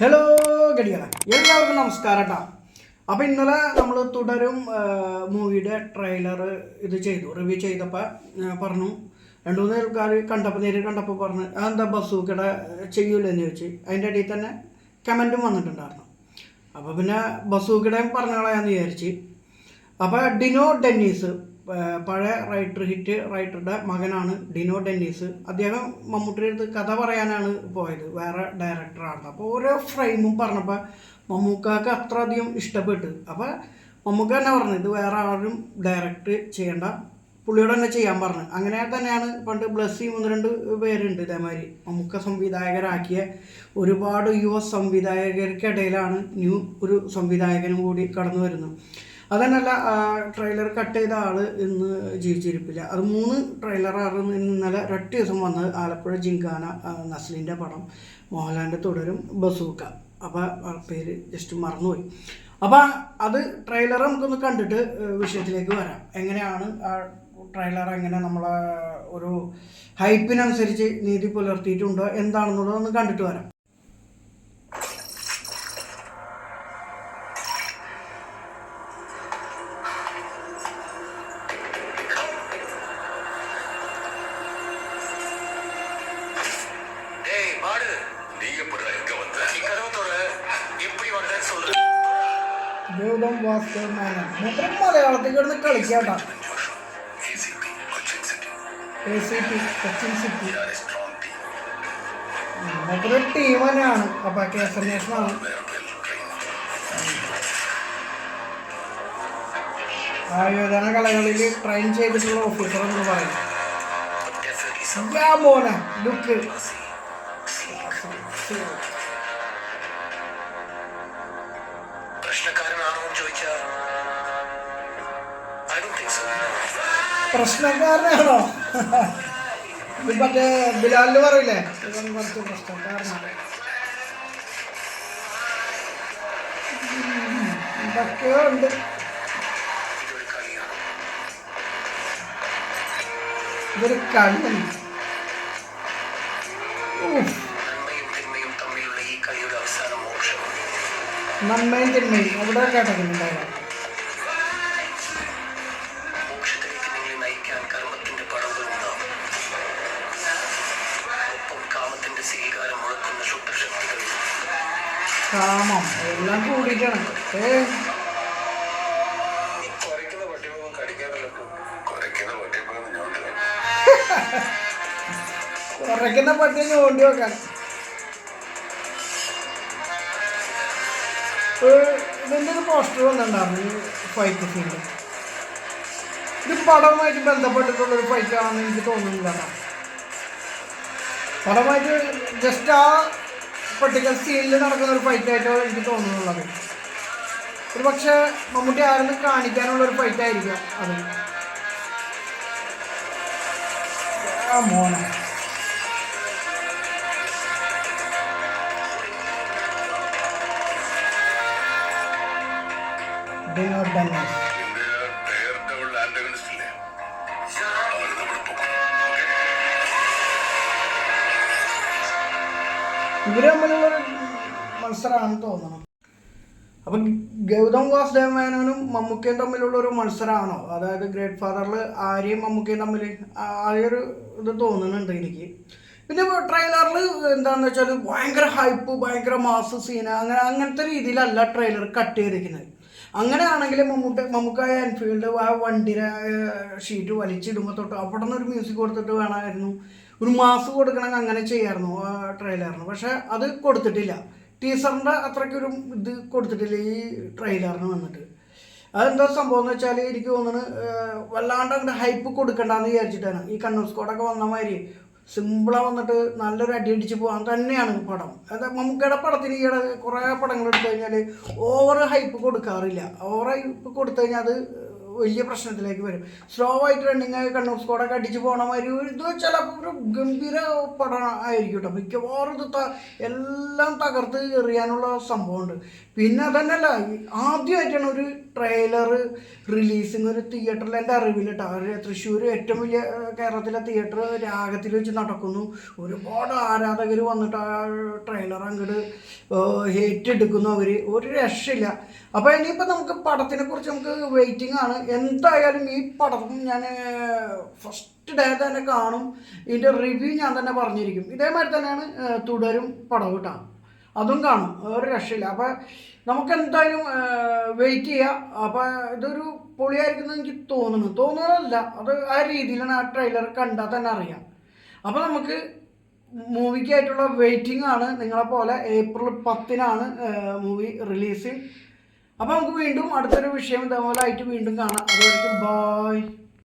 Hello ഗടികള എല്ലാവർക്കും നമസ്കാരം കേട്ടോ അപ്പോൾ ഇന്നലെ നമ്മൾ തുടരും മൂവിയുടെ ട്രെയിലർ ഇത് ചെയ്തു റിവ്യൂ ചെയ്തപ്പോൾ പറഞ്ഞു രണ്ടു മൂന്ന് ആൾക്കാർ കണ്ടപ്പോൾ നേരിൽ കണ്ടപ്പോൾ പറഞ്ഞു അതെന്താ ബസൂക്കടെ ചെയ്യൂലെന്ന് ചോദിച്ച്. അതിന്റെ ഇടയിൽ തന്നെ കമന്റും വന്നിട്ടുണ്ടായിരുന്നു. അപ്പോൾ പിന്നെ ബസ്സൂക്കടയും പറഞ്ഞു കളയാന്ന് വിചാരിച്ച്. അപ്പോൾ ഡിനോ ഡെന്നീസ് പഴയ റൈറ്റർ ഹിറ്റ് റൈറ്ററുടെ മകനാണ് ഡിനോ ഡെന്നീസ്. അദ്ദേഹം മമ്മൂട്ടിയുടെ അടുത്ത് കഥ പറയാനാണ് പോയത്. വേറെ ഡയറക്ടറാണ് അപ്പോൾ ഓരോ ഫ്രെയിമും പറഞ്ഞപ്പോൾ മമ്മൂക്കാക്ക് അത്ര അധികം ഇഷ്ടപ്പെട്ടു. അപ്പോൾ മമ്മൂക്ക തന്നെ പറഞ്ഞു ഇത് വേറെ ആരും ഡയറക്റ്റ് ചെയ്യേണ്ട. പുള്ളിയോട് തന്നെ ചെയ്യാൻ പറഞ്ഞു. അങ്ങനെ തന്നെയാണ് പണ്ട് ബ്ലസ്സി ഒന്ന് രണ്ട് പേരുണ്ട് ഇതേമാതിരി. മമ്മൂക്ക സംവിധായകരാക്കിയ ഒരുപാട് യുവ സംവിധായകർക്കിടയിലാണ് ന്യൂ ഒരു സംവിധായകനും കൂടി കടന്നു വരുന്നത്. അതന്നല്ല ട്രെയിലർ കട്ട് ചെയ്ത ആൾ ഇന്ന് ജീവിച്ചിരിപ്പില്ല. അത് മൂന്ന് ട്രെയിലറാണ് ഇന്നലെ രണ്ട് ദിവസം വന്നത്. ആലപ്പുഴ ജിങ്കാന നസ്ലിന്റെ പടം മോഹൻലാലിന്റെ തുടരും ബസൂക്ക. അപ്പോൾ പേര് ജസ്റ്റ് മറന്നുപോയി. അപ്പോൾ അത് ട്രെയിലർ നമുക്കൊന്ന് കണ്ടിട്ട് വിഷയത്തിലേക്ക് വരാം. എങ്ങനെയാണ് ആ ട്രെയിലർ എങ്ങനെ നമ്മളെ ഒരു ഹൈപ്പിനനുസരിച്ച് നീതി പുലർത്തിയിട്ടുണ്ടോ എന്താണെന്നുള്ളത് ഒന്ന് കണ്ടിട്ട് വരാം. മൂന്നാണ് മൂപ്പര് മലയാളത്തിൽ കിടന്ന് കളിക്കാട്ടോ A C P Cochin city മൂപ്പര് ടീം തന്നെയാണ്. അപ്പോൾ കെ എസ് എം എഷനാണ് ആയോധന കലകളിൽ ട്രെയിൻ ചെയ്തിട്ടുള്ള ഓഫീസർ എന്ന് പറയും. ലുക്ക് പ്രശ്നക്കാരനാണോ? മറ്റേ ബിലാലിന് പറയില്ലേ? കുറച്ച് പ്രശ്നക്കാരനാണ് ഇതൊക്കെയോ ഉണ്ട്. ഇതൊരു കളി നന്മയും തിന്മയും. അവിടെ കേട്ടിട്ടുണ്ടായിരുന്നു കാമം എല്ലാം കൂടിക്കണം ഏ കുറയ്ക്കുന്ന പട്ടിയെ ഞോണ്ടി വെക്കാൻ ഇതിന്റെ ഒരു പോസ്റ്റർ വന്നിട്ടുണ്ടായിരുന്നു ഫൈറ്റ് ഫീൽഡ് ഇത് പടവുമായിട്ട് ബന്ധപ്പെട്ടിട്ടുള്ളൊരു ഫൈറ്റാണെന്ന് എനിക്ക് തോന്നുന്നില്ല. പടമായിട്ട് ജസ്റ്റ് ആ പൊട്ടിക്കൽ സീനിൽ നടക്കുന്ന ഒരു ഫൈറ്റ് ആയിട്ടാണ് എനിക്ക് തോന്നുന്നുള്ളത് ഒരു പക്ഷെ മമ്മൂട്ടി ആരെന്ന് കാണിക്കാനുള്ള ഒരു ഫൈറ്റ് ആയിരിക്കാം അത്. മോനെ. ഡേ നോട്ട് ഡൺ തമ്മിലുള്ളൊരു മത്സരമാണെന്ന് തോന്നണം. അപ്പം ഗൗതം വാസുദേവ മേനോനും മമ്മൂക്കയും തമ്മിലുള്ള ഒരു മത്സരമാണോ? അതായത് ഗ്രേറ്റ് ഫാദറിൽ ആര്യയും മമ്മൂക്കയും തമ്മിൽ ആ ഒരു ഇത് തോന്നുന്നുണ്ട് എനിക്ക്. പിന്നെ ട്രെയിലറിൽ എന്താണെന്ന് വെച്ചാൽ ഭയങ്കര ഹൈപ്പ് ഭയങ്കര മാസ് സീന അങ്ങനെ അങ്ങനത്തെ രീതിയിലല്ല ട്രെയിലർ കട്ട് ചെയ്തിരിക്കുന്നത്. അങ്ങനെയാണെങ്കിൽ മമ്മൂട്ട മമ്മൂക്കായ എൻഫീൽഡ് ആ വണ്ടിയുടെ ഷീറ്റ് വലിച്ചിടുമ്പോൾ തൊട്ട് അവിടെ നിന്ന് ഒരു മ്യൂസിക് കൊടുത്തിട്ട് വേണമായിരുന്നു. ഒരു മാസ് കൊടുക്കണമെങ്കിൽ അങ്ങനെ ചെയ്യായിരുന്നു ട്രെയിലറിന് പക്ഷെ അത് കൊടുത്തിട്ടില്ല. ടീസറിന്റെ അത്രയ്ക്കൊരു ഇത് കൊടുത്തിട്ടില്ല ഈ ട്രെയിലറിന് വന്നിട്ട്. അതെന്താ സംഭവം എന്ന് വെച്ചാൽ എനിക്ക് തോന്നുന്നു ഏഹ്, വല്ലാണ്ട് അങ്ങോട്ട് ഹൈപ്പ് കൊടുക്കണ്ടെന്ന് വിചാരിച്ചിട്ടാണ്. ഈ കണ്ണൂർ സ്കോഡൊക്കെ വന്ന മാതിരി സിമ്പിളാ വന്നിട്ട് നല്ലൊരു അടി അടിച്ച് പോകാൻ തന്നെയാണ് പടം. അതായത് മമ്മൂക്കയുടെ പടത്തിന് ഈയിടെ കുറേ പടങ്ങൾ എടുത്തു കഴിഞ്ഞാൽ ഓവർ ഹൈപ്പ് കൊടുക്കാറില്ല. ഓവർ ഹൈപ്പ് കൊടുത്തു കഴിഞ്ഞാൽ അത് വലിയ പ്രശ്നത്തിലേക്ക് വരും. സ്ലോ ആയിട്ട് റണ്ണിങ് ആയി കണ്ണൂർ സ്കോഡൊക്കെ അടിച്ച് പോകണ മാതിരി ഇത് ചിലപ്പോൾ ഒരു ഗംഭീര പടം ആയിരിക്കും കേട്ടോ മിക്കവാറും ഇത് എല്ലാം തകർത്ത് എറിയാനുള്ള സംഭവമുണ്ട്. പിന്നെ അതന്നെയല്ല ആദ്യമായിട്ടാണ് ഒരു ട്രെയിലർ റിലീസിങ് ഒരു തിയേറ്ററിൽ എന്റെ അറിവിൽ കേട്ടോ തൃശ്ശൂർ ഏറ്റവും വലിയ കേരളത്തിലെ തിയേറ്റർ രാഗത്തിൽ വെച്ച് നടക്കുന്നു. ഒരുപാട് ആരാധകർ വന്നിട്ട് ആ ട്രെയിലർ അങ്ങോട്ട് ഏറ്റെടുക്കുന്നു അവർ ഒരു രക്ഷയില്ല. അപ്പോൾ ഇനിയിപ്പോൾ നമുക്ക് പടത്തിനെ കുറിച്ച് നമുക്ക് വെയിറ്റിംഗ് ആണ്. എന്തായാലും ഈ പടം ഞാൻ ഫസ്റ്റ് ഡേ തന്നെ കാണും. ഇതിന്റെ റിവ്യൂ ഞാൻ തന്നെ പറഞ്ഞിരിക്കും. ഇതേമാതിരി തന്നെയാണ് തുടരും പടം അതും കാണും. ഒരു രക്ഷയില്ല. അപ്പം നമുക്ക് എന്തായാലും വെയിറ്റ് ചെയ്യാം. അപ്പം ഇതൊരു പൊളിയായിരിക്കും എനിക്ക് തോന്നുന്നു. തോന്നുന്നതല്ല. അത് ആ രീതിയിലാണ് ആ ട്രെയിലർ കണ്ടാൽ തന്നെ അറിയാം. അപ്പം നമുക്ക് മൂവിക്കായിട്ടുള്ള വെയിറ്റിംഗ് ആണ്. നിങ്ങളെ പോലെ ഏപ്രിൽ പത്തിനാണ് മൂവി റിലീസിങ് അപ്പോൾ നമുക്ക് വീണ്ടും അടുത്തൊരു വിഷയം ഇതേപോലെ ആയിട്ട് വീണ്ടും കാണാം. അതുവരെയ്ക്കും ബായ്